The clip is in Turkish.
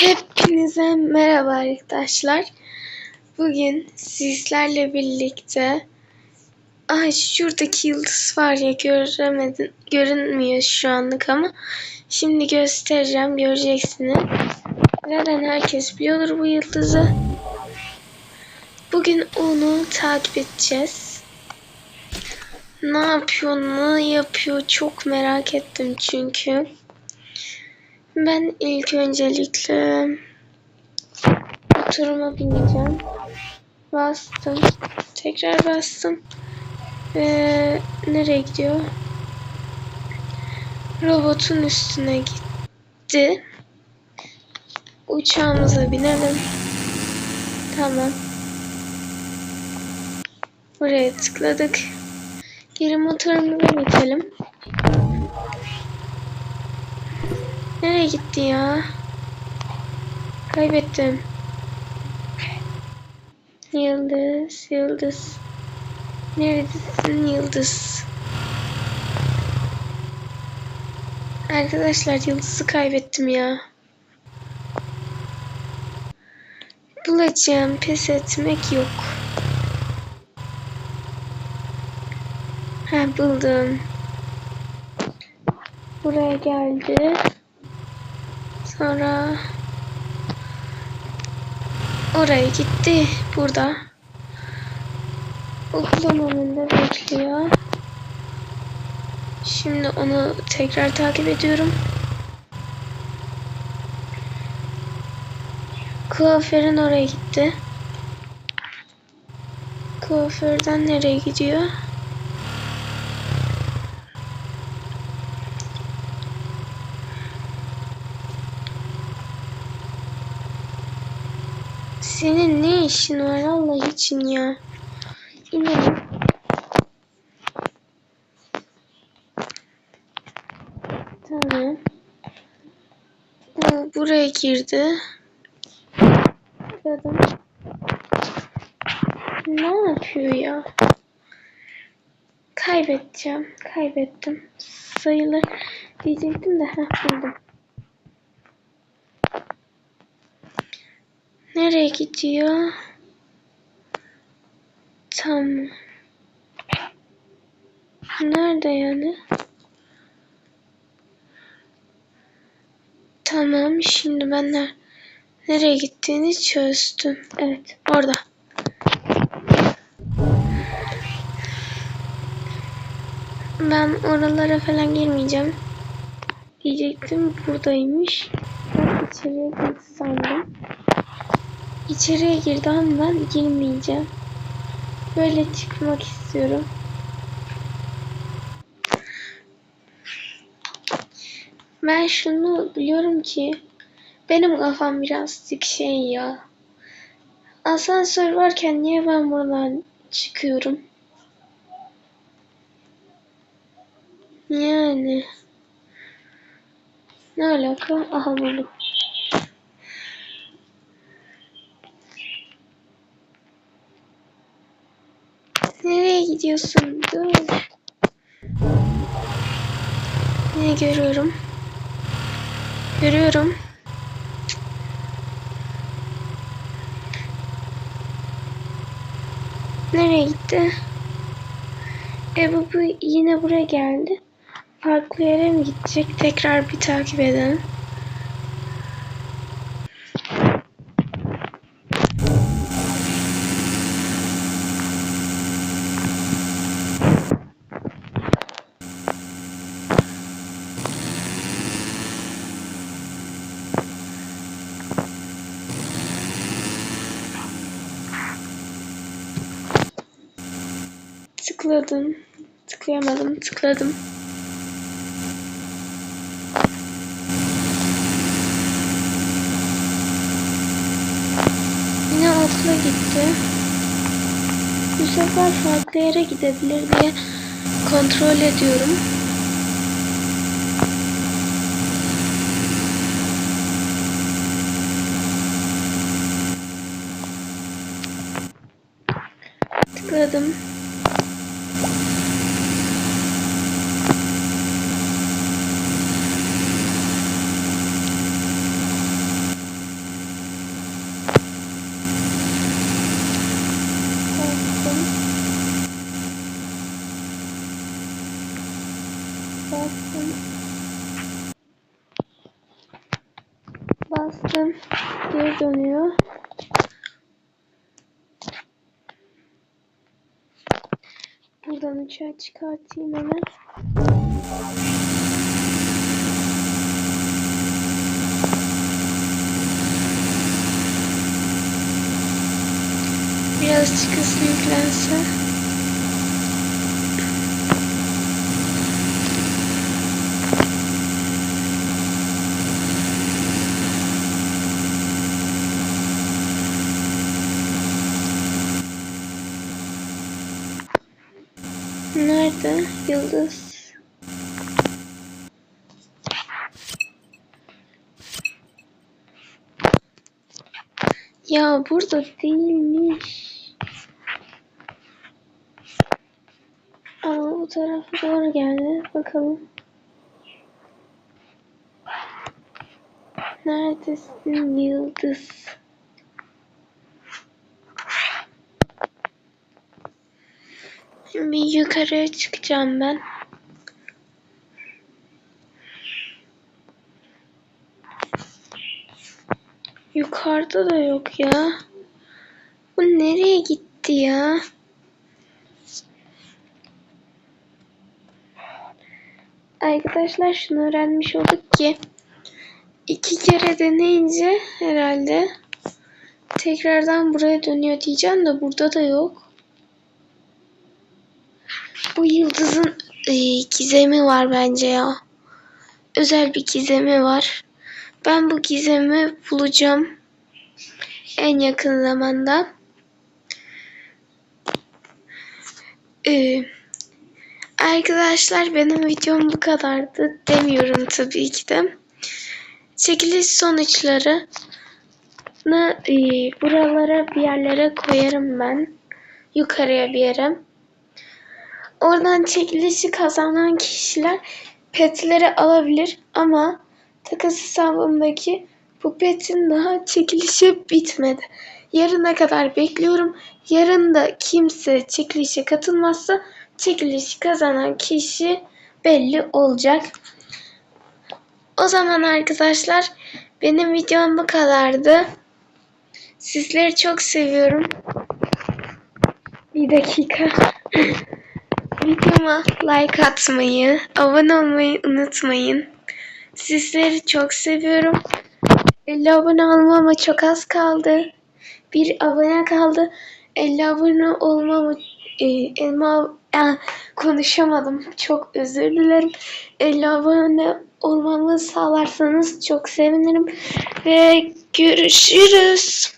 Hepinize merhaba arkadaşlar. Bugün sizlerle birlikte Ay şuradaki yıldız var ya göremedim. Görünmüyor şu anlık ama şimdi göstereceğim göreceksiniz. Neden herkes biliyordur bu yıldızı. Bugün onu takip edeceğiz. Ne yapıyor, ne yapıyor çok merak ettim çünkü. Ben ilk öncelikle motoruma bineceğim. Bastım. Tekrar bastım. Ve nereye gidiyor? Robotun üstüne gitti. Uçağımıza binelim. Tamam. Buraya tıkladık. Geri motorumuza geçelim. Nereye gitti ya? Kaybettim. Yıldız, yıldız. Neredesin yıldız? Arkadaşlar yıldızı kaybettim ya. Bulacağım, pes etmek yok. Ha buldum. Buraya geldi. Sonra oraya gitti. Burada. Okulun önünde bekliyor. Şimdi onu tekrar takip ediyorum. Kuaförün oraya gitti. Kuaförden nereye gidiyor? Senin ne işin var Allah için ya? İnelim. Tamam. Bu buraya girdi. Kadın. Ne yapıyor ya? Kaybedeceğim. Kaybettim. Sayılır diyecektim de heh buldum. Nereye gidiyor? Tam. Nerede yani? Tamam şimdi ben ne, nereye gittiğini çözdüm. Evet orada. Ben oralara falan girmeyeceğim. Diyecektim buradaymış. Ben içeriye sandım. İçeriye girdi ben girmeyeceğim. Böyle çıkmak istiyorum. Ben şunu biliyorum ki benim kafam birazcık şey ya. Asansör varken niye ben buradan çıkıyorum? Yani. Ne alaka? Aha buldum. Nereye gidiyorsun? Dur. Ne görüyorum? Görüyorum. Nereye gitti? E bu, bu yine buraya geldi. Farklı yere mi gidecek? Tekrar bir takip edelim. Tıkladım. Tıklayamadım. Tıkladım. Yine okula gitti. Bu sefer farklı yere gidebilir diye kontrol ediyorum. Tıkladım. Bastım. Geri dönüyor. Buradan uçağı çıkartayım hemen. Biraz çıkasın yüklense. Nerede? Yıldız. Ya burada değilmiş. Ama bu tarafa doğru geldi. Bakalım. Neredesin Yıldız? Şimdi yukarıya çıkacağım ben. Yukarıda da yok ya. Bu nereye gitti ya? Arkadaşlar şunu öğrenmiş olduk ki iki kere deneyince herhalde tekrardan buraya dönüyor diyeceğim de burada da yok. Bu yıldızın e, gizemi var bence ya. Özel bir gizemi var. Ben bu gizemi bulacağım. En yakın zamanda. Ee, arkadaşlar benim videom bu kadardı. Demiyorum tabii ki de. Çekiliş sonuçları e, buralara bir yerlere koyarım ben. Yukarıya bir yere. Oradan çekilişi kazanan kişiler petleri alabilir ama takas hesabımdaki bu petin daha çekilişi bitmedi. Yarına kadar bekliyorum. Yarın da kimse çekilişe katılmazsa çekilişi kazanan kişi belli olacak. O zaman arkadaşlar benim videom bu kadardı. Sizleri çok seviyorum. Bir dakika. Videoma like atmayı, abone olmayı unutmayın. Sizleri çok seviyorum. 50 abone olmama çok az kaldı. Bir abone kaldı. 50 abone olmamı e, elma, e, konuşamadım. Çok özür dilerim. 50 abone olmamı sağlarsanız çok sevinirim. Ve görüşürüz.